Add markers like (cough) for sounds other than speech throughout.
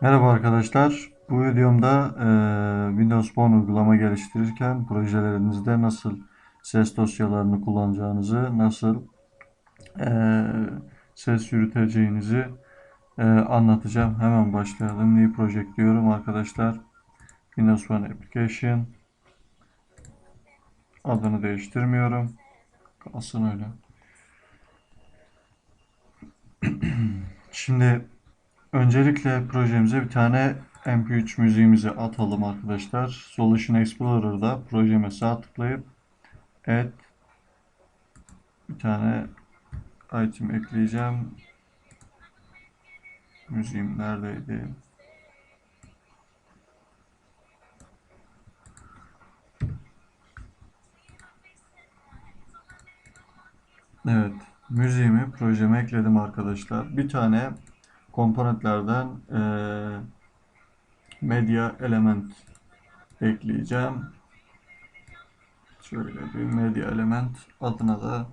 Merhaba arkadaşlar. Bu videomda eee, Windows Phone uygulama geliştirirken projelerinizde nasıl ses dosyalarını kullanacağınızı, nasıl eee, ses yürüteceğinizi eee, anlatacağım. Hemen başlayalım. New Project diyorum arkadaşlar. Windows Phone Application. Adını değiştirmiyorum. Kalsın öyle. (clears throat) Şimdi Öncelikle projemize bir tane MP3 müziğimizi atalım arkadaşlar. Solution Explorer'da projeme sağ tıklayıp Add bir tane item ekleyeceğim. Müziğim neredeydi? Evet, müziğimi projeme ekledim arkadaşlar. Bir tane komponentlerden eee medya element ekleyeceğim. Şöyle bir medya element adına da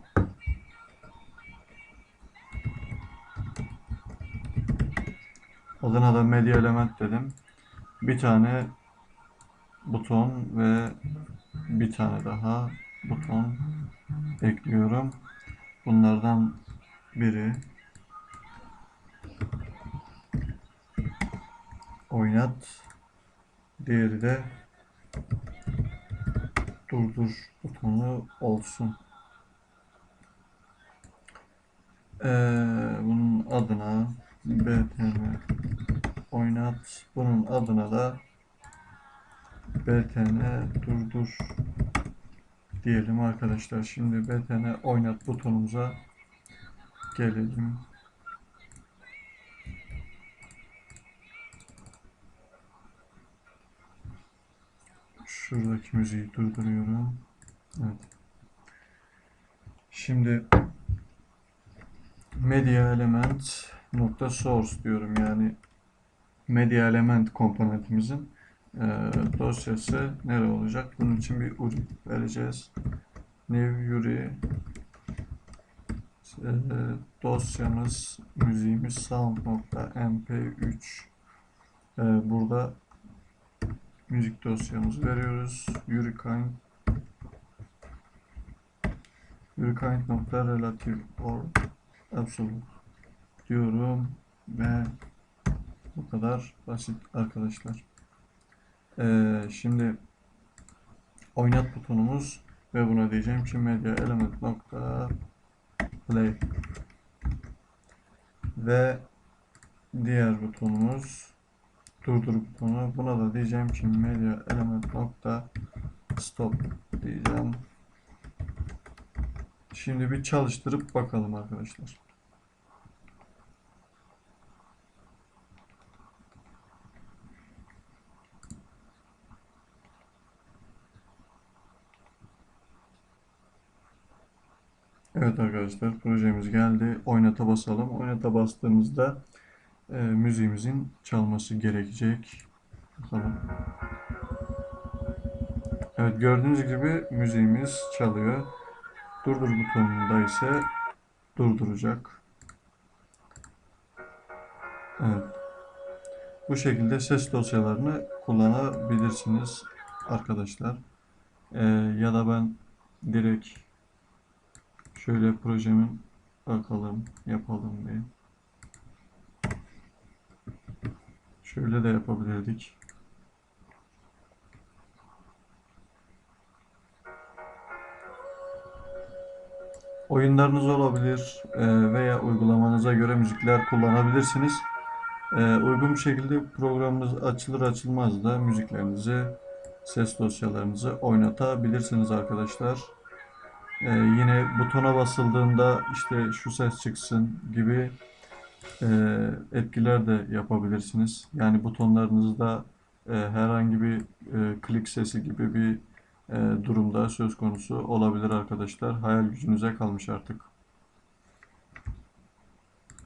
adına da medya element dedim. Bir tane buton ve bir tane daha buton ekliyorum. Bunlardan biri oynat. Diğeri de durdur butonu olsun. Ee, bunun adına btn oynat. Bunun adına da btn durdur diyelim arkadaşlar. Şimdi btn oynat butonumuza gelelim. Şuradaki müziği durduruyorum. Evet. Şimdi media element nokta source diyorum yani media element komponentimizin e, dosyası nere olacak? Bunun için bir URI vereceğiz. New URI e, dosyamız müziğimiz sound.mp3 e, burada müzik dosyamızı veriyoruz. Urikind Urikind nokta relative or absolute diyorum ve bu kadar basit arkadaşlar. Ee, şimdi oynat butonumuz ve buna diyeceğim ki media element nokta play ve diğer butonumuz durdur butonu. Buna da diyeceğim ki media element nokta stop diyeceğim. Şimdi bir çalıştırıp bakalım arkadaşlar. Evet arkadaşlar projemiz geldi. Oynata basalım. Oynata bastığımızda e, müziğimizin çalması gerekecek. Bakalım. Evet gördüğünüz gibi müziğimiz çalıyor. Durdur butonunda ise durduracak. Evet. Bu şekilde ses dosyalarını kullanabilirsiniz arkadaşlar. Ee, ya da ben direkt şöyle projemin bakalım yapalım bir. Şöyle de yapabilirdik. Oyunlarınız olabilir e, veya uygulamanıza göre müzikler kullanabilirsiniz. E, uygun bir şekilde programınız açılır açılmaz da müziklerinizi, ses dosyalarınızı oynatabilirsiniz arkadaşlar. E, yine butona basıldığında işte şu ses çıksın gibi e, etkiler de yapabilirsiniz. Yani butonlarınızda e, herhangi bir e, klik sesi gibi bir e, durumda söz konusu olabilir arkadaşlar. Hayal gücünüze kalmış artık.